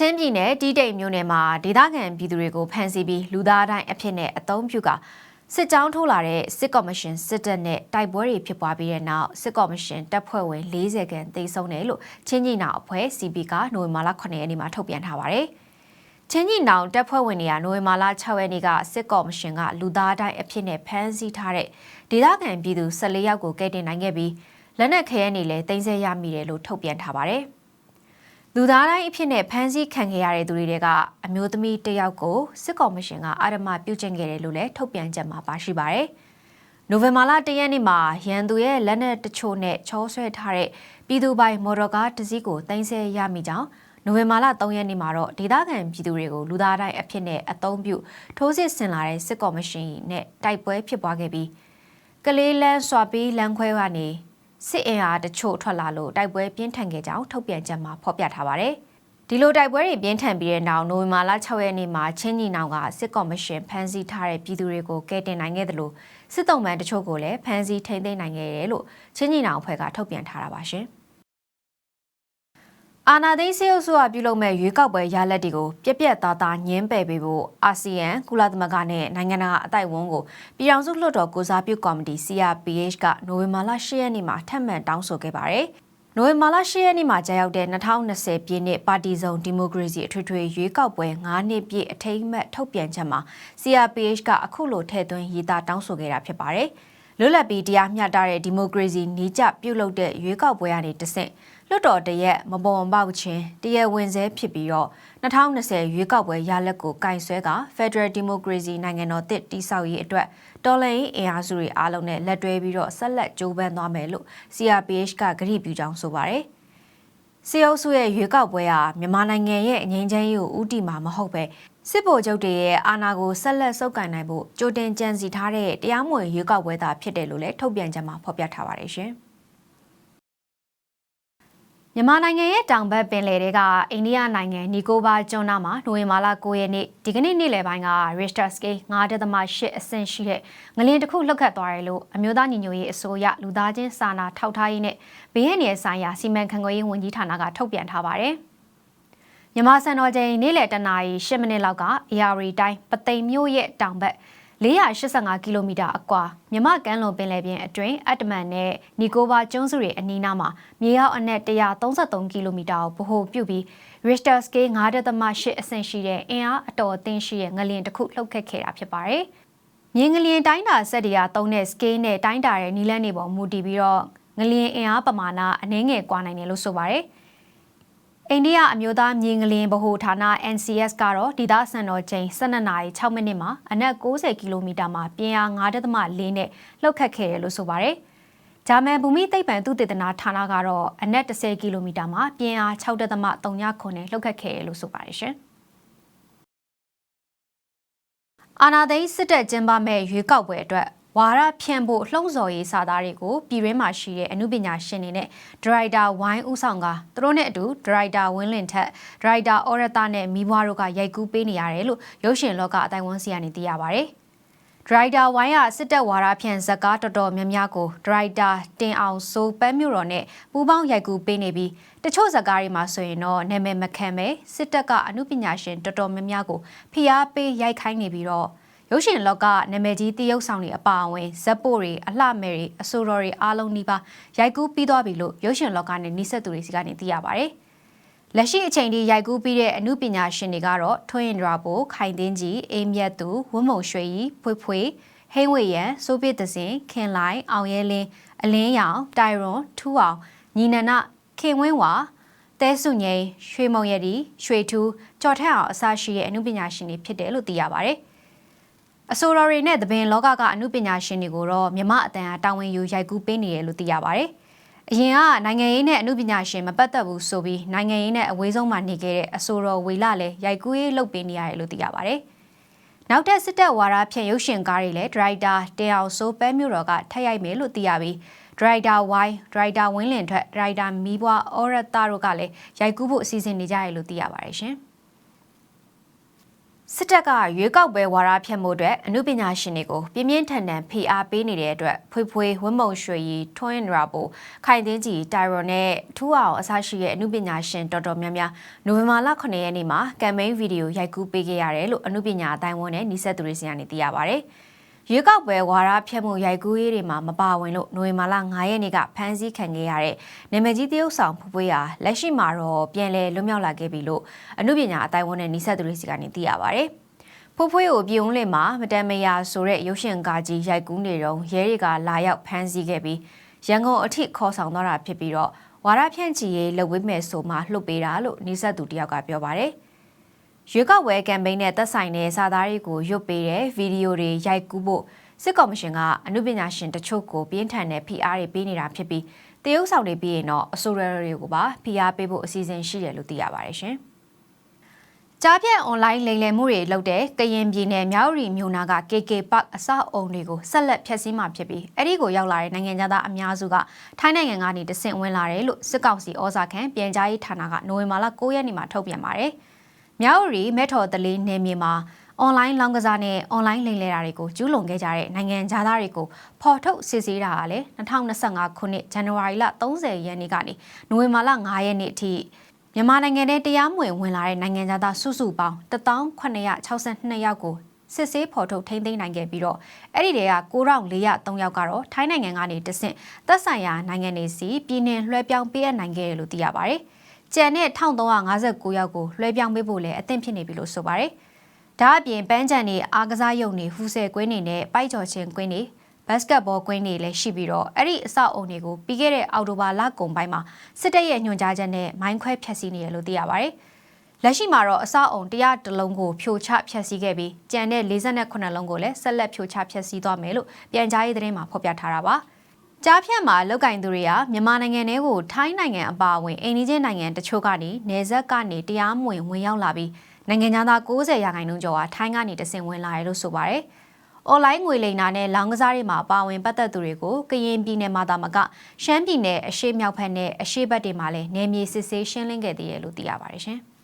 ချင်းပြည်နယ်တီးတိမ်မြို့နယ်မှာဒေသခံပြည်သူတွေကိုဖမ်းဆီးပြီးလူသားတိုင်းအဖြစ်နဲ့အသုံးပြုကစစ်ကြောင်းထိုးလာတဲ့စစ်ကော်မရှင်စစ်တပ်နဲ့တိုက်ပွဲတွေဖြစ်ပွားပြီးတဲ့နောက်စစ်ကော်မရှင်တပ်ဖွဲ့ဝင်40ခန့်သေဆုံးတယ်လို့ချင်းကြီးနောင်အဖွဲ့ CP ကနိုဝင်ဘာလ9ရက်နေ့မှာထုတ်ပြန်ထားပါတယ်။ချင်းကြီးနောင်တပ်ဖွဲ့ဝင်တွေကနိုဝင်ဘာလ6ရက်နေ့ကစစ်ကော်မရှင်ကလူသားတိုင်းအဖြစ်နဲ့ဖမ်းဆီးထားတဲ့ဒေသခံပြည်သူ14ယောက်ကိုကယ်တင်နိုင်ခဲ့ပြီးလက်နက်ခဲယမ်းတွေလည်းတင်ဆက်ရမိတယ်လို့ထုတ်ပြန်ထားပါတယ်။ လူသားတိုင်းအဖြစ်နဲ့ဖမ်းဆီးခံခဲ့ရတဲ့သူတွေကအမျိုးသမီးတစ်ယောက်ကိုစစ်ကော်မရှင်ကအာရမပြုတ်ကျင့်ခဲ့တယ်လို့လည်းထုတ်ပြန်ချက်မှာပါရှိပါတယ်။နိုဝင်ဘာလ၁ရက်နေ့မှာရန်သူရဲ့လက်နက်တချို့နဲ့ချောဆွဲထားတဲ့ပြည်သူပိုင်မော်တော်ကားတစ်စီးကိုတင်ဆက်ရမိကြောင်းနိုဝင်ဘာလ3ရက်နေ့မှာတော့ဒေသခံပြည်သူတွေကိုလူသားတိုင်းအဖြစ်နဲ့အသုံးပြုထိုးစစ်ဆင်လာတဲ့စစ်ကော်မရှင်နဲ့တိုက်ပွဲဖြစ်ပွားခဲ့ပြီးကလေးလန်းစွာပြီးလမ်းခွဲကနေ စစ်အင်အားတချို့ထွက်လာလို့တိုက်ပွဲပြင်းထန်ခဲ့ကြောင်းထုတ်ပြန်ချက်မှာဖော်ပြထားပါတယ်။ဒီလိုတိုက်ပွဲတွေပြင်းထန်ပြီးတဲ့နောက်နိုဝင်ဘာလ6ရက်နေ့မှာချင်းညီနောင်ကစစ်ကော်မရှင်ဖမ်းဆီးထားတဲ့ပြည်သူတွေကိုကယ်တင်နိုင်ခဲ့တယ်လို့စစ်တုံးမှန်တချို့ကိုလည်းဖမ်းဆီးထိန်းသိမ်းနိုင်ခဲ့တယ်လို့ချင်းညီနောင်အဖွဲ့ကထုတ်ပြန်ထားတာပါရှင်။ အာနာသိန်းစေအုပ်စုကပြုလုပ်မဲ့ရွေးကောက်ပွဲရလဒ်တွေကိုပြက်ပြက်သားသားညင်းပယ်ပေးဖို့အာဆီယံကုလသမဂ္ဂနဲ့နိုင်ငံတကာအတိုက်အဝန်းကိုပြည်ထောင်စုလွှတ်တော်ကိုစားပြုကော်မတီ CRPH ကနိုဝင်ဘာလ10ရက်နေ့မှာထပ်မံတောင်းဆိုခဲ့ပါတယ်။နိုဝင်ဘာလ10ရက်နေ့မှာကြာရောက်တဲ့2020ပြည့်နှစ်ပါတီစုံဒီမိုကရေစီအထွေထွေရွေးကောက်ပွဲ9နှစ်ပြည့်အထိမ်းအမှတ်ထုတ်ပြန်ချက်မှာ CRPH ကအခုလိုထည့်သွင်းရေးသားတောင်းဆိုခဲ့တာဖြစ်ပါတယ်။ လွတ်လပ်ပြီးတရားမျှတတဲ့ဒီမိုကရေစီနှီးကျပြုလုပ်တဲ့ရွေးကောက်ပွဲကနေတဆင့်လွှတ်တော်တရက်မပေါ်ပေါက်ခြင်းတရားဝင်ဆဲဖြစ်ပြီးတော့2020ရွေးကောက်ပွဲရလဒ်ကိုကင်ဆွဲက Federal Democracy နိုင်ငံတော်တစ်တိဆောက်ရေးအတွက်တော်လှန်ရေးအင်အားစုတွေအားလုံးနဲ့လက်တွဲပြီးတော့ဆက်လက်ကြိုးပမ်းသွားမယ်လို့ CRPH ကကြေညာကြောင်းဆိုပါတယ်။စီအုပ်စုရဲ့ရွေးကောက်ပွဲဟာမြန်မာနိုင်ငံရဲ့အငြိမ်းချမ်းရေးကိုဥတီမှာမဟုတ်ပဲ စစ်ဗိုလ်ချုပ်တွေရဲ့အာဏာကိုဆက်လက်ဆုပ်ကိုင်နိုင်ဖို့ကြိုတင်ကြံစည်ထားတဲ့တရားမဝင်ရွေးကောက်ပွဲသာဖြစ်တယ်လို့လည်းထုတ်ပြန်ကြမှာဖော်ပြထားပါတယ်ရှင်။မြန်မာနိုင်ငံရဲ့တောင်ဘက်ပင်လယ်တွေကအိန္ဒိယနိုင်ငံနီကိုဘာကျွန်းနာမှာနိုဝင်ဘာလ9ရက်နေ့ဒီကနေ့နေ့လယ်ပိုင်းက Richter scale 9.8အဆင့်ရှိတဲ့ငလျင်တစ်ခုလှုပ်ခတ်သွားတယ်လို့အမျိုးသားညီညွတ်ရေးအစိုးရလူသားချင်းစာနာထောက်ထားရေးနဲ့ဘေးရန်ရဲ့ဆိုင်ရာစီမံခန့်ခွဲရေးဝန်ကြီးဌာနကထုတ်ပြန်ထားပါတယ်။ မြန်မာစံတော်ချိန်နေ့လယ်တနာရီ10မိနစ်လောက်က AR တိုင်းပသိမ်မြို့ရဲ့တောင်ဘက်485ကီလိုမီတာအကွာမြမကမ်းလွန်ပင်လယ်ပြင်အတွင်းအတ္တမန်နဲ့နီကိုဘာကျွန်းစုတွေအနီးနားမှာမြေအောက်အနက်133ကီလိုမီတာကိုဗဟိုပြုပြီး Richter scale 9.8အဆင့်ရှိတဲ့အင်အားအတော်အသင့်ရှိတဲ့ငလျင်တစ်ခုလှုပ်ခတ်ခဲ့တာဖြစ်ပါတယ်။မြေငလျင်တိုင်းတာစက်တွေကသုံးတဲ့ scale နဲ့တိုင်းတာတဲ့နီလန်းတွေပေါ်မူတည်ပြီးတော့ငလျင်အင်အားပမာဏအနည်းငယ်ကွာနိုင်တယ်လို့ဆိုပါတယ်။ အိန္ဒိယအမျိုးသားမြေငလျင်ဗဟိုဌာန NCS ကတော့ဒေသစံတော်ချိန်12နာရီ6မိနစ်မှာအနက်60ကီလိုမီတာမှာပြင်းအား9.4နဲ့လှုပ်ခတ်ခဲ့တယ်လို့ဆိုပါတယ်။ဂျာမန်ဘူမိသိပ္ပံသုတေသနဌာနကတော့အနက်10ကီလိုမီတာမှာပြင်းအား6.3ခုနဲ့လှုပ်ခတ်ခဲ့တယ်လို့ဆိုပါတယ်ရှင်။အာနာသိန်းစစ်တပ်ကျင်းပမဲ့ရွေးကောက်ပွဲအတွက် ဝါရဖြန့်ဖို့လှုံ့ဆော်ရေးစာသားတွေကိုပြည်ရင်းမှာရှိတဲ့အမှုပညာရှင်တွေနဲ့ဒရိုက်တာဝိုင်းဦးဆောင်ကသူတို့နဲ့အတူဒရိုက်တာဝင်းလင်ထက်ဒရိုက်တာအော်ရတာနဲ့မိဘတို့ကရိုက်ကူးပေးနေရတယ်လို့ရုပ်ရှင်လောကအတိုင်းဝန်းစီကနေသိရပါဗျ။ဒရိုက်တာဝိုင်းကစစ်တပ်ဝါရဖြန့်ဇက်ကားတော်တော်များများကိုဒရိုက်တာတင်အောင်စိုးပန်းမြို့တော်နဲ့ပူးပေါင်းရိုက်ကူးပေးနေပြီးတချို့ဇက်ကားတွေမှာဆိုရင်တော့နာမည်မခံပဲစစ်တပ်ကအမှုပညာရှင်တော်တော်များများကိုဖိအားပေးရိုက်ခိုင်းနေပြီးတော့ ရုပ်ရှင်လောကနာမည်ကြီးတရုပ်ဆောင်တွေအပါအဝင်ဇက်ပို့တွေအလှမယ်တွေအဆိုတော်တွေအားလုံးနီးပါးရိုက်ကူးပြီးသွားပြီလို့ရုပ်ရှင်လောကနဲ့နှိစက်သူတွေစီကနေသိရပါတယ်။လက်ရှိအချိန်ထိရိုက်ကူးပြီးတဲ့အမှုပညာရှင်တွေကတော့ထွန်းရင်ဒရာပိုခိုင်တင်းကြီးအေးမြတ်သူဝင်းမုံရွှေကြီးဖွေးဖွေးဟိန်းဝေရန်စိုးပြည့်သစင်ခင်လိုက်အောင်ရဲလင်းအလင်းရောင်တိုင်ရွန်ထူအောင်ညီနနခင်ဝင်းဝါတဲစုငိန်ရွှေမုံရည်ရွှေထူးကြော်ထက်အောင်အစရှိတဲ့အမှုပညာရှင်တွေဖြစ်တယ်လို့သိရပါတယ်။ အဆိုတော်တွေနဲ့သဘင်လောကကအမှုပညာရှင်တွေကိုတော့မြမအတန်အတာဝန်ယူရိုက်ကူးပေးနေတယ်လို့သိရပါတယ်။အရင်ကနိုင်ငံရေးနဲ့အမှုပညာရှင်မပတ်သက်ဘူးဆိုပြီးနိုင်ငံရေးနဲ့အဝေးဆုံးမှာနေခဲ့တဲ့အဆိုတော်ဝေလာလည်းရိုက်ကူးရေးလုပ်ပေးနေရတယ်လို့သိရပါတယ်။နောက်ထပ်စစ်တပ်ဝါဒဖြန့်ရုပ်ရှင်ကားတွေလည်းဒရိုက်တာတင်အောင်စိုးပဲမြို့တော်ကထက်ရိုက်မယ်လို့သိရပြီးဒရိုက်တာဝိုင်းဒရိုက်တာဝင်းလင်ထွက်ဒရိုက်တာမီးပွားအော်ရတာတို့ကလည်းရိုက်ကူးဖို့အစီအစဉ်နေကြရလို့သိရပါတယ်ရှင်။ စစ်တပ်ကရွေးကောက်ပွဲဝါဒဖြန့်မှုအတွက်အမှုပညာရှင်တွေကိုပြင်းပြင်းထန်ထန်ဖိအားပေးနေတဲ့အတွက်ဖွေဖွေဝင်းမုံရွှေရီထွန်းရာပိုခိုင်တင်းကြီးတိုင်ရွန်နဲ့ထူအောင်အစရှိရဲ့အမှုပညာရှင်တော်တော်များများနိုဝင်ဘာလ9ရက်နေ့မှာကမ်ပိန်းဗီဒီယိုရိုက်ကူးပေးခဲ့ရတယ်လို့အမှုပညာအတိုင်းဝန်နဲ့နှိစက်သူတွေစီကနေသိရပါဗျ။ ရွေးကောက်ပွဲဝါဒဖြန့်မှုရိုက်ကူးရေးတွေမှာမပါဝင်လို့နိုဝင်ဘာလ9ရက်နေ့ကဖမ်းဆီးခံခဲ့ရတဲ့နာမည်ကြီးတရုတ်ဆောင်ဖွပွေးဟာလက်ရှိမှာတော့ပြန်လည်လွတ်မြောက်လာခဲ့ပြီလို့အမှုပညာအတိုင်းဝန်နဲ့နှိစက်သူတွေစီကနေသိရပါဗျ။ဖိုးဖွေးကိုပြုံးလင်မှာမတန်မယာဆိုတဲ့ရုပ်ရှင်ကားကြီးရိုက်ကူးနေတော့ရဲတွေကလာရောက်ဖမ်းဆီးခဲ့ပြီးရန်ကုန်အထိခေါ်ဆောင်သွားတာဖြစ်ပြီးတော့ဝါရဖြန့်ချီရေးလှုပ်ဝေးမယ်ဆိုမှလှုပ်ပေးတာလို့နှိဆက်သူတယောက်ကပြောပါတယ်။ ရွေးကောက်ပွဲကမ်ပိန်းနဲ့သက်ဆိုင်တဲ့စာသားတွေကိုရွတ်ပေးတဲ့ဗီဒီယိုတွေရိုက်ကူးဖို့စစ်ကော်မရှင်ကအမှုပညာရှင်တချို့ကိုပြင်းထန်တဲ့ဖိအားတွေပေးနေတာဖြစ်ပြီးတရုတ်ဆောင်တွေပြီးရင်တော့အဆိုရတွေကိုပါဖိအားပေးဖို့အစီအစဉ်ရှိတယ်လို့သိရပါတယ်ရှင်။ကြားပြန့်အွန်လိုင်းလိမ်လည်မှုတွေလုပ်တဲ့ကရင်ပြည်နယ်မြောက်ရီမြို့နာက KK Park အဆောက်အုံတွေကိုဆက်လက်ဖျက်ဆီးမှာဖြစ်ပြီးအဲ့ဒီကိုရောက်လာတဲ့နိုင်ငံသားအများစုကထိုင်းနိုင်ငံကနေတဆင့်ဝင်လာတယ်လို့စစ်ကောင်စီဩဇာခံပြန်ကြားရေးဌာနကနိုဝင်ဘာလ9ရက်နေ့မှာထုတ်ပြန်ပါတယ်။ မြောက်ရီမဲထော်တလေးနယ်မြေမှာအွန်လိုင်းလောင်းကစားနဲ့အွန်လိုင်းလိမ်လည်တာတွေကိုကျူးလွန်ခဲ့ကြတဲ့နိုင်ငံသားတွေကိုဖော်ထုတ်စစ်ဆေးတာကလည်း2025ခုနှစ်ဇန်နဝါရီလ30ရက်နေ့ကနေနိုဝင်ဘာလ9ရက်နေ့အထိမြန်မာနိုင်ငံထဲတရားမဝင်ဝင်လာတဲ့နိုင်ငံသားစုစုပေါင်း1,962ယောက်ကိုစစ်ဆေးဖော်ထုတ်ထိန်းသိမ်းနိုင်ခဲ့ပြီးတော့အဲ့ဒီတည်းက9403ယောက်ကတော့ထိုင်းနိုင်ငံကနေတဆင့်သက်ဆိုင်ရာနိုင်ငံတွေစီပြည်내လွှဲပြောင်းပေးအပ်နိုင်ခဲ့တယ်လို့သိရပါတယ်။ ကျန်တဲ့1359ယောက်ကိုလွှဲပြောင်းပေးဖို့လည်းအသင့်ဖြစ်နေပြီလို့ဆိုပါတယ်။ဒါအပြင်ပန်းချန်နေအားကစားရုံတွေဟူဆယ်ကွင်းတွေနဲ့ပိုက်ကျော်ချင်းကွင်းတွေဘတ်စကတ်ဘောကွင်းတွေလည်းရှိပြီးတော့အဲ့ဒီအဆောက်အုံတွေကိုပြီးခဲ့တဲ့အောက်တိုဘာလကုန်ပိုင်းမှာစစ်တပ်ရဲ့ညွှန်ကြားချက်နဲ့မိုင်းခွဲဖျက်ဆီးနေရလို့သိရပါတယ်။လက်ရှိမှာတော့အဆောက်အုံ100တလုံးကိုဖြိုချဖျက်ဆီးခဲ့ပြီးကြံတဲ့48လုံးကိုလည်းဆက်လက်ဖြိုချဖျက်ဆီးသွားမယ်လို့ပြန်ကြားရေးသတင်းမှာဖော်ပြထားတာပါ။ ကြားဖြတ်မှာလောက်ကင်သူတွေကမြန်မာနိုင်ငံထဲကိုထိုင်းနိုင်ငံအပါအဝင်အိန္ဒိချင်းနိုင်ငံတချို့ကနေနေဆက်ကနေတရားမဝင်ဝင်ရောက်လာပြီးနိုင်ငံသား90ရာခိုင်နှုန်းကျော်ဟာထိုင်းကနေတဆင့်ဝင်လာတယ်လို့ဆိုပါတယ်။အွန်လိုင်းငွေလိမ်တာနဲ့လောင်းကစားတွေမှာပါဝင်ပတ်သက်သူတွေကိုကရင်ပြည်နယ်မှာသာမကရှမ်းပြည်နယ်အရှေ့မြောက်ဘက်နဲ့အရှေ့ဘက်တွေမှာလည်းနယ်မြေစစ်ဆေးရှင်းလင်းခဲ့သေးတယ်လို့သိရပါတယ်ရှင်။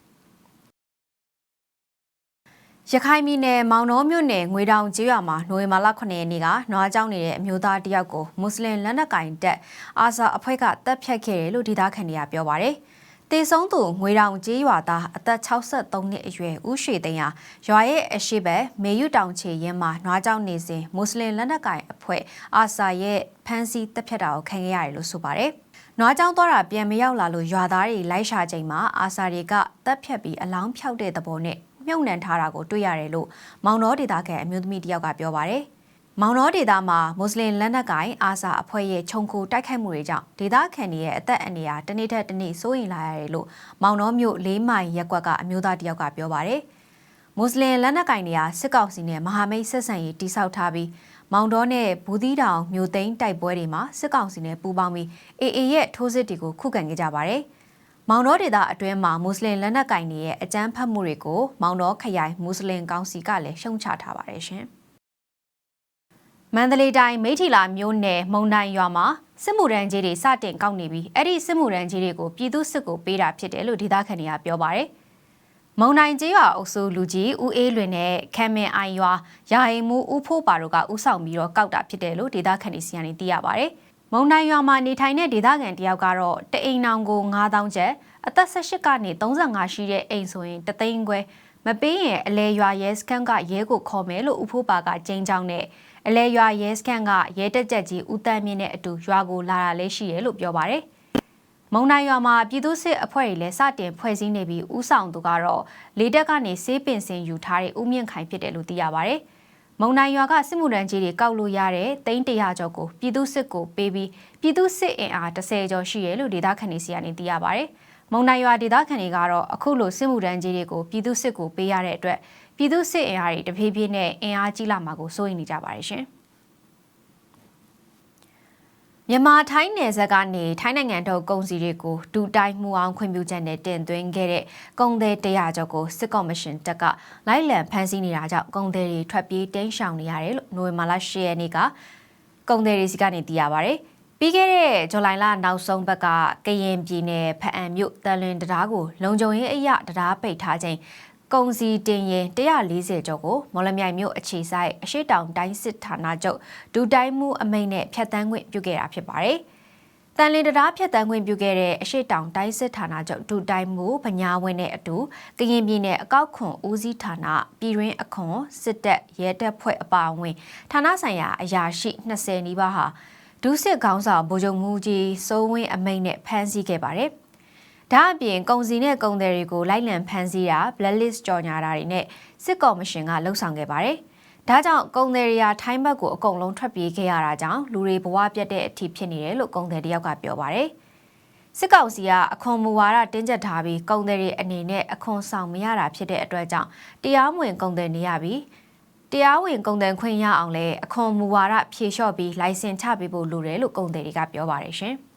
ရခိုင်ပြည်နယ်မောင်နှောမြို့နယ်ငွေတောင်ကျေးရွာမှာနိုဝင်ဘာလ9ရက်နေ့ကနွားကျောင်းနေတဲ့အမျိုးသားတယောက်ကိုမွတ်စလင်လက်နက်ကင်တပ်အာဇာအဖွဲ့ကတပ်ဖြတ်ခဲ့တယ်လို့ဒေသခံတွေကပြောပါတယ်။တေဆုံးသူငွေတောင်ကျေးရွာသားအသက်63နှစ်အရွယ်ဦးရွှေသိန်းဟာရွာရဲ့အရှိဘက်မေယုတောင်ချေရင်မှာနွားကြောင်နေစဉ်မွတ်စလင်လက်နက်ကိုင်အဖွဲ့အာဆာရဲ့ဖမ်းဆီးတပ်ဖြတ်တာကိုခံခဲ့ရတယ်လို့ဆိုပါတယ်။နွားကြောင်သွားတာပြန်မရောက်လာလို့ရွာသားတွေလိုက်ရှာချိန်မှာအာဆာတွေကတပ်ဖြတ်ပြီးအလောင်းဖြောက်တဲ့သဘောနဲ့ မြုပ်နှံထားတာကိုတွေ့ရတယ်လို့မောင်တော်ဒေသခံအမျိုးသမီးတယောက်ကပြောပါတယ်။မောင်တော်ဒေသမှာမွတ်စလင်လက်နက်ကိုင်အာဆာအဖွဲ့ရဲ့ခြုံခိုတိုက်ခိုက်မှုတွေကြောင့်ဒေသခံတွေရဲ့အသက်အန္တရာယ်တနေ့ထက်တနေ့စိုးရိမ်လာရတယ်လို့မောင်တော်မြို့လေးမိုင်ရက်ကွက်ကအမျိုးသားတယောက်ကပြောပါတယ်။မွတ်စလင်လက်နက်ကိုင်တွေကစစ်ကောင်စီနဲ့မဟာမိတ်ဆက်ဆံရေးတိစောက်ထားပြီးမောင်တော်နဲ့ဘူးသီးတောင်မြို့သိမ်းတိုက်ပွဲတွေမှာစစ်ကောင်စီနဲ့ပူးပေါင်းပြီးအေအေရဲ့ထိုးစစ်တွေကိုခုခံခဲ့ကြပါတယ်။ မောင်တော်ဒေသအတွင်းမှာမွတ်စလင်လက်နက်ကင်တွေရဲ့အကြမ်းဖက်မှုတွေကိုမောင်တော်ခရိုင်မွတ်စလင်ကောင်စီကလည်းရှုံချထားပါတယ်ရှင်။မန္တလေးတိုင်းမိထီလာမြို့နယ်မုံတိုင်းရွာမှာစစ်မှုရန်ကြီးတွေစတင်ကောက်နေပြီးအဲ့ဒီစစ်မှုရန်ကြီးတွေကိုပြည်သူစစ်ကိုပေးတာဖြစ်တယ်လို့ဒေသခံတွေကပြောပါတယ်။မုံတိုင်းကျေးရွာအုပ်စုလူကြီးဦးအေးလွင်နဲ့ခမ်းမင်အိုင်ရွာရာအိမ်မူဦးဖိုးပါတို့ကဥဆောင်ပြီးတော့ကောက်တာဖြစ်တယ်လို့ဒေသခံတွေစီကနေသိရပါတယ်။ မုံတိုင်းရွာမှာနေထိုင်တဲ့ဒေသခံတယောက်ကတော့တအိမ်နောင်ကို9000ကျပ်အသက်18ကနေ35ရှိတဲ့အိမ်ဆိုရင်တသိန်းခွဲမပေးရင်အလဲရွာရဲစခန်းကရဲကိုခေါ်မယ်လို့ဦးဖိုးပါကကြိမ်းကြောင်းနဲ့အလဲရွာရဲစခန်းကရဲတက်ကြက်ကြီးဦးတန်းမြင့်နဲ့အတူရွာကိုလာတာလည်းရှိတယ်လို့ပြောပါတယ်။မုံနိုင်ရွာမှာပြည်သူ့စစ်အဖွဲ့တွေလည်းစတင်ဖွဲ့စည်းနေပြီးဥဆောင်သူကတော့လေတက်ကနေစေးပင်စင်ယူထားတဲ့ဦးမြင့်ခိုင်ဖြစ်တယ်လို့သိရပါတယ်။ မုံနိုင်ရွာကစစ်မှုထမ်းကြီးတွေကောက်လို့ရတဲ့တိန်းတရာကျော်ကိုပြည်သူ့စစ်ကိုပေးပြီးပြည်သူ့စစ်အင်အား30ကျော်ရှိရလို့ဒေသခံတွေစီကနေသိရပါတယ်။မုံနိုင်ရွာဒေသခံတွေကတော့အခုလိုစစ်မှုထမ်းကြီးတွေကိုပြည်သူ့စစ်ကိုပေးရတဲ့အတွက်ပြည်သူစစ်အင်အားတွေတဖြည်းဖြည်းနဲ့အင်အားကြီးလာမှာကိုစိုးရိမ်နေကြပါတယ်ရှင်။ မြန်မာထိုင်းနယ်စပ်ကနေထိုင်းနိုင်ငံထုတ်ကုန်စည်တွေကိုဒူတိုင်းမှုအောင်ခွင့်ပြုချက်နဲ့တင်သွင်းခဲ့တဲ့ကုန်သည်တရာကျော်ကိုစစ်ကော်မရှင်တပ်ကလိုက်လံဖမ်းဆီးနေတာကြောင့်ကုန်သည်တွေထွက်ပြေးတိမ်းရှောင်နေရတယ်လို့နိုဝင်ဘာလ10ရက်နေ့ကကုန်သည်တွေစီကနေသိရပါဗျ။ပြီးခဲ့တဲ့ဇူလိုင်လနောက်ဆုံးဘက်ကကရင်ပြည်နယ်ဖအံမြို့တန်လွင်တရားကိုလုံခြုံရေးအရတရားပိတ်ထားခြင်း ကုံစီတင်ရင်140ကျော်ကိုမော်လမြိုင်မြို့အခြေဆိုင်အရှိတောင်တိုင်းစစ်ဌာနချုပ်ဒူတိုင်းမှုအမိန့်နဲ့ဖျက်ဆီးခွင့်ပြုခဲ့တာဖြစ်ပါတယ်။တန်လင်တရားဖျက်ဆီးခွင့်ပြုခဲ့တဲ့အရှိတောင်တိုင်းစစ်ဌာနချုပ်ဒူတိုင်းမှုဗညာဝင်းနဲ့အတူကရင်ပြည်နယ်အကောက်ခွန်ဦးစီးဌာနပြည်ရင်းအခွန်စစ်တပ်ရဲတပ်ဖွဲ့အပါအဝင်ဌာနဆိုင်ရာအရာရှိ20နီးပါးဟာဒုစစ်ခေါင်းဆောင်ဗိုလ်ချုပ်မှုကြီးစိုးဝင်းအမိန့်နဲ့ဖမ်းဆီးခဲ့ပါတယ်။ ဒါအပြင်ကုန်စည်နဲ့ကုန်သည်တွေကိုလိုက်လံဖမ်းဆီးတာ blacklist ကြော်ညာတာတွေနဲ့စစ်ကော်မရှင်ကလှုံ့ဆော်ခဲ့ပါတယ်။ဒါကြောင့်ကုန်သည်တွေကထိုင်းဘက်ကိုအကုန်လုံးထွက်ပြေးခဲ့ရတာကြောင့်လူတွေဘဝပြတ်တဲ့အထိဖြစ်နေတယ်လို့ကုန်သည်တယောက်ကပြောပါတယ်။စစ်ကောင်စီကအခွန်မူဝါဒတင်းကျပ်ထားပြီးကုန်သည်တွေအနေနဲ့အခွန်ဆောင်မရတာဖြစ်တဲ့အတွက်ကြောင့်တရားမဝင်ကုန်သည်နေရပြီးတရားဝင်ကုန်သည်ခွင့်ရအောင်လဲအခွန်မူဝါဒဖြေလျှော့ပြီးလိုင်စင်ချပေးဖို့လိုတယ်လို့ကုန်သည်တွေကပြောပါတယ်ရှင်။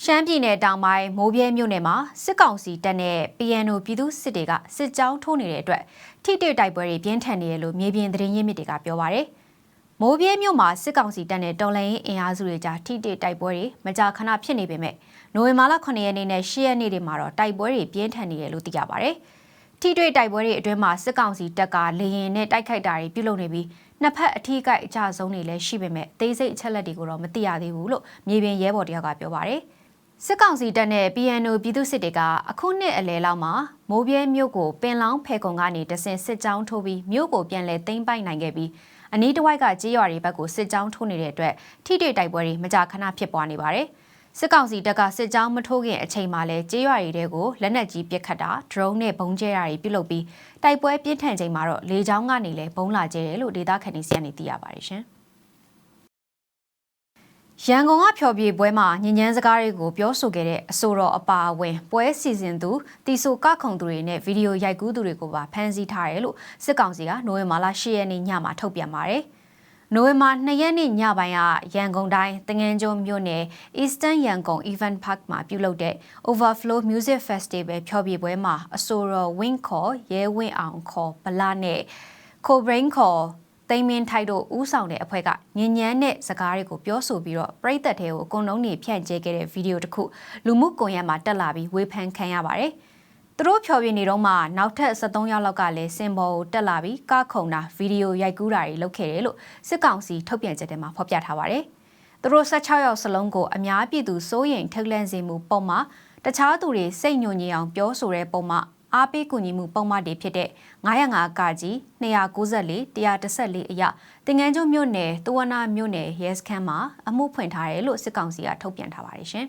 ရှမ်းပြည်နယ်တောင်ပိုင်းမိုးပြဲမြို့နယ်မှာစစ်ကောင်စီတပ်နဲ့ PNO ပြည်သူစစ်တွေကစစ်ကြောင်းထိုးနေတဲ့အတွက်ထိတိတိုက်ပွဲတွေပြင်းထန်နေတယ်လို့မြေပြင်သတင်းရင်းမြစ်တွေကပြောပါရယ်။မိုးပြဲမြို့မှာစစ်ကောင်စီတပ်နဲ့တော်လှန်ရေးအင်အားစုတွေကြားထိတိတိုက်ပွဲတွေမကြာခဏဖြစ်နေပေမဲ့နိုဝင်ဘာလ9ရက်နေ့နဲ့10ရက်နေ့တွေမှာတော့တိုက်ပွဲတွေပြင်းထန်နေတယ်လို့သိရပါရယ်။ထိတွေ့တိုက်ပွဲတွေအတွင်းမှာစစ်ကောင်စီတပ်ကလေရင်နဲ့တိုက်ခိုက်တာတွေပြုလုပ်နေပြီးနှစ်ဖက်အထီးကိုက်အကြဆုံးတွေလည်းရှိပေမဲ့သိစိတ်အချက်လက်တွေကိုတော့မသိရသေးဘူးလို့မြေပြင်ရဲဘော်တယောက်ကပြောပါရယ်။ စစ်ကောင်စီတပ်နဲ့ PNO ပြည်သူစစ်တွေကအခုနှစ်အလဲလောက်မှာမိုးပြဲမြို့ကိုပင်လောင်းဖဲကုံကနေတဆင်စစ်ကြောင်းထိုးပြီးမြို့ကိုပြန်လည်သိမ်းပိုက်နိုင်ခဲ့ပြီးအနီးတစ်ဝိုက်ကကြေးရွာတွေဘက်ကိုစစ်ကြောင်းထိုးနေတဲ့အတွက်ထိတွေ့တိုက်ပွဲတွေမကြာခဏဖြစ်ပွားနေပါတယ်။စစ်ကောင်စီတပ်ကစစ်ကြောင်းမထိုးခင်အချိန်မှာလဲကြေးရွာတွေတဲကိုလက်နက်ကြီးပစ်ခတ်တာဒရုန်းနဲ့ဘုံကျဲတာတွေပြုလုပ်ပြီးတိုက်ပွဲပြင်းထန်ချိန်မှာတော့လေကြောင်းကနေလဲဘုံလာကျဲတယ်လို့ဒေသခံတွေစီကနေသိရပါတယ်ရှင်။ ရန်ကုန်ကဖျော်ဖြေပွဲမှာညဉ့်ညမ်းစကားတွေကိုပြောဆိုခဲ့တဲ့အဆိုတော်အပါအဝင်ပွဲစီစဉ်သူတီဆိုကခုံသူတွေနဲ့ဗီဒီယိုရိုက်ကူးသူတွေကိုပါဖမ်းဆီးထားတယ်လို့စစ်ကောင်စီကနိုဝင်ဘာလ10ရက်နေ့ညမှာထုတ်ပြန်ပါတယ်။နိုဝင်ဘာ2ရက်နေ့ညပိုင်းကရန်ကုန်တိုင်းတငန်းကျွန်းမြို့နယ် Eastern Yangon Event Park မှာပြုလုပ်တဲ့ Overflow Music Festival ဖျော်ဖြေပွဲမှာအဆိုတော် Win ခေါ်ရဲဝင်းအောင်ခေါ်ဗလာနဲ့ Co-brain ခေါ် သိမ်းမင်းထိုက်တို့ဦးဆောင်တဲ့အဖွဲ့ကညဉ့်ညမ်းတဲ့စကားတွေကိုပြောဆိုပြီးတော့ပြည်သက်တွေကိုအကုန်လုံးနေဖြန့်ကျဲခဲ့တဲ့ဗီဒီယိုတစ်ခုလူမှုကွန်ရက်မှာတက်လာပြီးဝေဖန်ခံရပါတယ်။သူတို့ဖြော်ပြနေတော့မှနောက်ထပ်73ယောက်လောက်ကလည်းစင်ဘောကိုတက်လာပြီးကခုံတာဗီဒီယိုရိုက်ကူးတာတွေလုပ်ခဲ့တယ်လို့စစ်ကောင်စီထုတ်ပြန်ချက်ထဲမှာဖော်ပြထားပါတယ်။သူတို့16ယောက်စလုံးကိုအများပြည်သူစိုးရိမ်ထိတ်လန့်စေမှုပုံမှာတခြားသူတွေစိတ်ညွန်ညင်အောင်ပြောဆိုတဲ့ပုံမှာ အားပေးကူညီမှုပုံမှန်တွေဖြစ်တဲ့905ကကြီး294 114အရတင်ငန်းကျွန်းမြို့နယ်တဝနာမြို့နယ်ရဲစခန်းမှာအမှုဖွင့်ထားတယ်လို့စစ်ကောင်စီကထုတ်ပြန်ထားပါတယ်ရှင်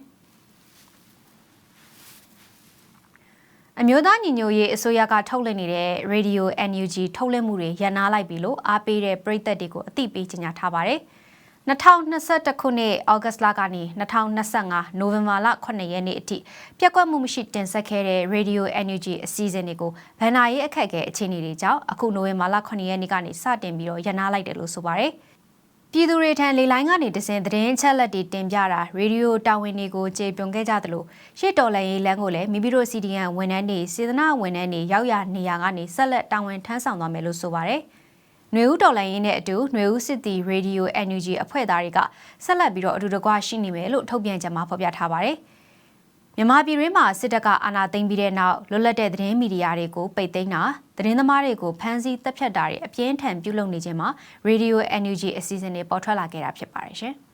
အမျိုးသားညီညွတ်ရေးအစိုးရကထုတ်လွှင့်နေတဲ့ Radio NUG ထုတ်လွှင့်မှုတွေရန်နာလိုက်ပြီလို့အားပေးတဲ့ပရိသတ်တွေကိုအသိပေးကြေညာထားပါတယ်။ 2021ခုနှစ်ဩဂတ်လကနေ2025နိုဝင်ဘာလ9ရက်နေ့အထိပြက်ကွက်မှုမရှိတင်ဆက်ခဲ့တဲ့ Radio Energy အစီအစဉ်တွေကိုဗန်နာရေးအခက်အခဲအခြေအနေတွေကြောင့်အခုနိုဝင်ဘာလ9ရက်နေ့ကနေစတင်ပြီးတော့ရန်နာလိုက်တယ်လို့ဆိုပါရယ်ပြည်သူတွေထံလေလိုင်းကနေတစင်သတင်းချက်လက်တွေတင်ပြတာရေဒီယိုတာဝန်တွေကိုကြေပြွန်ခဲ့ကြသလိုရှစ်တော်လန်ရေးလမ်းကိုလည်းမိမိတို့ CDN ဝန်ထမ်းတွေစေတနာဝန်ထမ်းတွေရောက်ရနေရာကနေဆက်လက်တာဝန်ထမ်းဆောင်သွားမယ်လို့ဆိုပါရယ်။ ຫນွေဦးတော်လိုင်းရင်းနဲ့အတူຫນွေဦးစစ်တီရေဒီယို NUG အဖွဲ့သားတွေကဆက်လက်ပြီးတော့အတူတကွရှိနေမယ်လို့ထုတ်ပြန်ကြမှာဖော်ပြထားပါတယ်။မြန်မာပြည်တွင်းမှာစစ်တပ်ကအာဏာသိမ်းပြီးတဲ့နောက်လွတ်လပ်တဲ့သတင်းမီဒီယာတွေကိုပိတ်သိမ်းတာသတင်းသမားတွေကိုဖမ်းဆီးတပ်ဖြတ်တာတွေအပြင်းထန်ပြုလုပ်နေခြင်းမှာ Radio NUG အစီအစဉ်တွေပေါ်ထွက်လာခဲ့တာဖြစ်ပါတယ်ရှင်။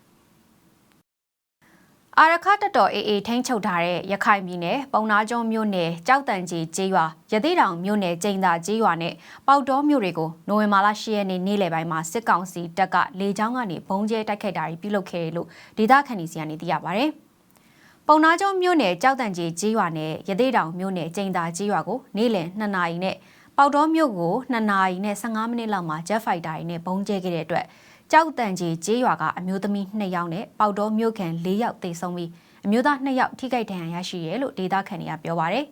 အာရခတတော်အေးအေးထိန်းချုပ်ထားတဲ့ရခိုင်ပြည်နယ်ပုံနာကျုံမြို့နယ်ကြောက်တန်ကြီးကျေးရွာရသေးတောင်မြို့နယ်ကျိန်သာကျေးရွာနဲ့ပေါတော်မြို့တွေကိုနိုဝင်ဘာလ10ရက်နေ့နေ့လယ်ပိုင်းမှာစစ်ကောင်စီတပ်ကလေကြောင်းကနေဘုံကျဲတိုက်ခိုက်တာတွေပြုလုပ်ခဲ့တယ်လို့ဒေသခံတွေစီကနေသိရပါဗျ။ပုံနာကျုံမြို့နယ်ကြောက်တန်ကြီးကျေးရွာနဲ့ရသေးတောင်မြို့နယ်ကျိန်သာကျေးရွာကိုနေ့လယ်2နာရီနဲ့ပေါတော်မြို့ကို2နာရီနဲ့15မိနစ်လောက်မှာ Jet Fighter တွေနဲ့ဘုံကျဲခဲ့တဲ့အတွက် ကြောက်တန်ကြီးကျေးရွာကအမျိုးသမီး2ယောက်နဲ့ပေါတော်မြို့ခံ4ယောက်သေဆုံးပြီးအမျိုးသား2ယောက်ထိခိုက်ဒဏ်ရာရရှိတယ်လို့ဒေသခံတွေကပြောပါရယ်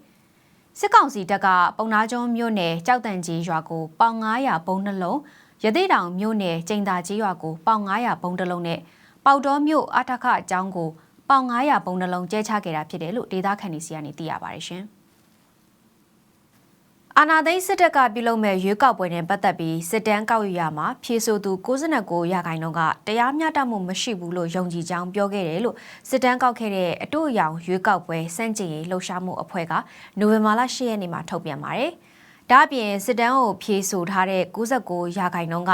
စစ်ကောင်စီတပ်ကပုံနာကျွန်းမြို့နယ်ကြောက်တန်ကြီးရွာကိုပေါင်900ဘုံနှလုံးရသေးတောင်မြို့နယ်ကျိန်သာကြီးရွာကိုပေါင်900ဘုံတစ်လုံးနဲ့ပေါတော်မြို့အထခအကျောင်းကိုပေါင်900ဘုံနှလုံးကျဲချခဲ့တာဖြစ်တယ်လို့ဒေသခံတွေစီကနေသိရပါတယ်ရှင်။ အာနာသိန်းစစ်တပ်ကပြုလုပ်မဲ့ရွေးကောက်ပွဲနဲ့ပတ်သက်ပြီးစစ်တမ်းကောက်ယူရမှာဖြေဆိုသူ69ရာခိုင်နှုန်းကတရားမျှတမှုမရှိဘူးလို့ယုံကြည်ကြောင်းပြောခဲ့တယ်လို့စစ်တမ်းကောက်ခဲ့တဲ့အတူအယောင်ရွေးကောက်ပွဲစန့်ကျင်ရေးလှုပ်ရှားမှုအဖွဲ့ကနိုဝင်ဘာလ10ရက်နေ့မှာထုတ်ပြန်ပါတယ်။ဒါ့အပြင်စစ်တမ်းကိုဖြေဆိုထားတဲ့69ရာခိုင်နှုန်းက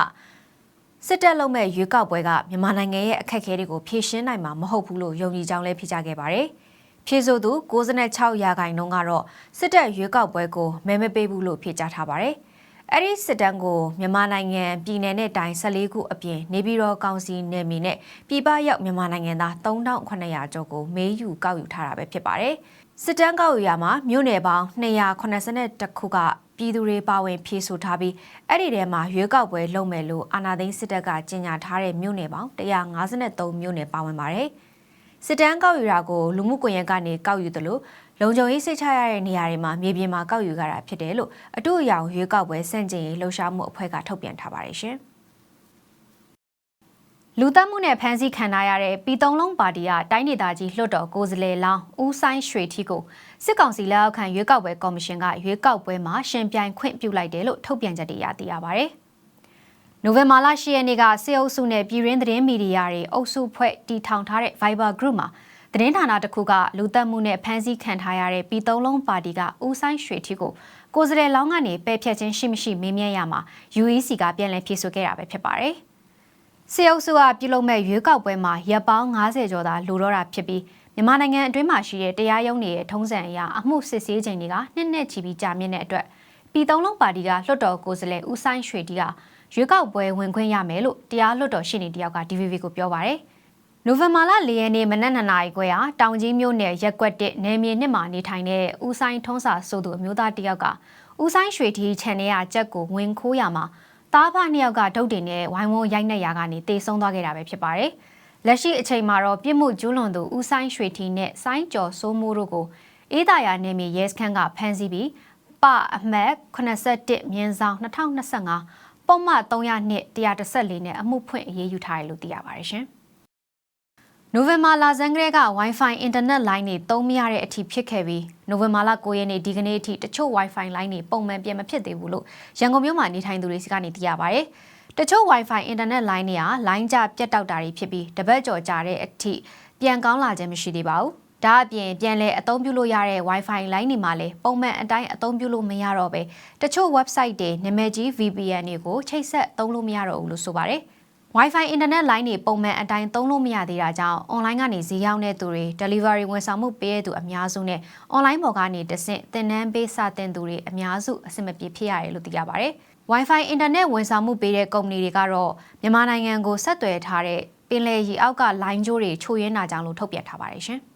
စစ်တပ်လုံးမဲ့ရွေးကောက်ပွဲကမြန်မာနိုင်ငံရဲ့အခက်အခဲတွေကိုဖြေရှင်းနိုင်မှာမဟုတ်ဘူးလို့ယုံကြည်ကြောင်းလည်းဖိကြားခဲ့ပါတယ်။ ဖြည့်ဆိုသူ96ရာခိုင်နှုန်းကတော့စစ်တပ်ရွေးကောက်ပွဲကိုမဲမပေးဘူးလို့ဖြေကြားထားပါတယ်။အဲ့ဒီစစ်တမ်းကိုမြန်မာနိုင်ငံပြည်내နဲ့တိုင်း14ခုအပြင်နေပြည်တော်ကောင်စီနယ်မြေနဲ့ပြည်ပရောက်မြန်မာနိုင်ငံသား3900ကျော်ကိုမေးယူကောက်ယူထားတာပဲဖြစ်ပါတယ်။စစ်တမ်းကောက်ယူရမှာမြို့နယ်ပေါင်း282ခုကပြည်သူတွေပါဝင်ဖြည့်ဆိုထားပြီးအဲ့ဒီထဲမှာရွေးကောက်ပွဲလုပ်မယ်လို့အာဏာသိမ်းစစ်တပ်ကကြေညာထားတဲ့မြို့နယ်ပေါင်း153မြို့နယ်ပါဝင်ပါတယ်။ စစ်တမ်းကောက်ယူတာကိုလူမှုကွန်ရက်ကနေကောက်ယူသလိုလုံခြုံရေးစိတ်ချရတဲ့နေရာတွေမှာမြေပြင်မှာကောက်ယူကြတာဖြစ်တယ်လို့အတူအယောင်ရွေးကောက်ပွဲစန့်ကျင်ရေးလှုပ်ရှားမှုအဖွဲ့ကထုတ်ပြန်ထားပါတယ်ရှင်။လူသက်မှုနဲ့ဖမ်းဆီးခံထားရတဲ့ပြည်သုံးလုံးပါတီကတိုင်းဒေသကြီးလွှတ်တော်ကိုယ်စားလှယ်လောင်းဦးဆိုင်ရွှေထီကိုစစ်ကောင်စီလက်အောက်ခံရွေးကောက်ပွဲကော်မရှင်ကရွေးကောက်ပွဲမှာရှင်ပြိုင်ခွင့်ပြုလိုက်တယ်လို့ထုတ်ပြန်ချက်တွေရသိရပါတယ်။ နိုဝင်ဘာလ10ရက်နေ့ကစေအုပ်စုနဲ့ပြည်ရင်းသတင်းမီဒီယာတွေအုပ်စုဖွဲ့တီထောင်ထားတဲ့ Viber Group မှာသတင်းဌာနတစ်ခုကလူသက်မှုနဲ့ဖမ်းဆီးခံထားရတဲ့ပြည်သုံးလုံးပါတီကဦးဆိုင်ရွှေထီကိုကိုယ်စားလှယ်လောင်းကနေပယ်ဖျက်ခြင်းရှိမရှိမေးမြန်းရမှာ UEC ကပြန်လည်ဖြေဆိုခဲ့တာပဲဖြစ်ပါတယ်။စေအုပ်စုကပြုလုပ်မဲ့ရွေးကောက်ပွဲမှာရပ်ပေါင်း90ကျော်သာလူတော့တာဖြစ်ပြီးမြန်မာနိုင်ငံအတွင်းမှာရှိတဲ့တရားရုံးတွေရဲ့ထုံးစံအရအမှုစစ်ဆေးချိန်တွေကနှစ်နှစ်ချီပြီးကြာမြင့်တဲ့အတွက်ပြည်သုံးလုံးပါတီကလွှတ်တော်ကိုယ်စားလှယ်ဦးဆိုင်ရွှေတီက ရွေးကောက်ပွဲဝင်ခွင့်ရမယ်လို့တရားလွှတ်တော်ရှင်းနေတယောက်က DVB ကိုပြောပါရယ်နိုဝင်ဘာလ၄ရက်နေ့မနက်2နာရီခွဲဟာတောင်ကြီးမြို့နယ်ရက်ကွက်တစ်နယ်မြေနှစ်မှာနေထိုင်တဲ့ဦးဆိုင်ထုံးစာဆိုသူအမျိုးသားတယောက်ကဦးဆိုင်ရွှေထီခြံထဲကကြက်ကိုဝင်ခိုးရမှာတားဖနှစ်ယောက်ကဒုတ်တင်နဲ့ဝိုင်းဝန်းရိုက်နှက်ရာကနေတေဆုံးသွားခဲ့တာပဲဖြစ်ပါတယ်။လက်ရှိအချိန်မှာတော့ပြစ်မှုကျူးလွန်သူဦးဆိုင်ရွှေထီနဲ့ဆိုင်းကျော်စိုးမိုးတို့ကိုအေးသာယာနယ်မြေရဲစခန်းကဖမ်းဆီးပြီးပအမှတ်81မြင်းဆောင်2025 ပုံမှန်300နှစ်114နဲ့အမှုဖွင့်အရေးယူထားတယ်လို့သိရပါတယ်ရှင်။နိုဝင်ဘာလဆန်းကလေးက Wi-Fi အင်တာနက်လိုင်းတွေသုံးမရတဲ့အထိဖြစ်ခဲ့ပြီးနိုဝင်ဘာလ9ရက်နေ့ဒီကနေ့အထိတချို့ Wi-Fi လိုင်းတွေပုံမှန်ပြန်မဖြစ်သေးဘူးလို့ရန်ကုန်မြို့မှာနေထိုင်သူတွေစီကနေသိရပါတယ်။တချို့ Wi-Fi အင်တာနက်လိုင်းတွေကလိုင်းကြပြတ်တောက်တာတွေဖြစ်ပြီးတပတ်ကျော်ကြာတဲ့အထိပြန်ကောင်းလာခြင်းမရှိသေးပါဘူး။ ဒါအပြင်ပြန်လဲအသုံးပြုလို့ရတဲ့ Wi-Fi လိုင်းတွေမှာလည်းပုံမှန်အတိုင်းအသုံးပြုလို့မရတော့ပဲတချို့ website တွေနာမည်ကြီး VPN တွေကိုချိတ်ဆက်သုံးလို့မရတော့ဘူးလို့ဆိုပါတယ်။ Wi-Fi အင်တာနက်လိုင်းတွေပုံမှန်အတိုင်းသုံးလို့မရသေးတာကြောင့် online ကနေဈေးရောက်တဲ့သူတွေ delivery ဝန်ဆောင်မှုပေးတဲ့သူအများစုနဲ့ online ပေါ်ကနေတဆင့်သင်တန်းပေးစာသင်သူတွေအများစုအဆင်မပြေဖြစ်ရတယ်လို့သိရပါတယ်။ Wi-Fi အင်တာနက်ဝန်ဆောင်မှုပေးတဲ့ကုမ္ပဏီတွေကတော့မြန်မာနိုင်ငံကိုဆက်သွယ်ထားတဲ့ပင်လယ်ရေအောက်ကလိုင်းကြိုးတွေချို့ယွင်းတာကြောင့်လို့ထုတ်ပြန်ထားပါတယ်ရှင်။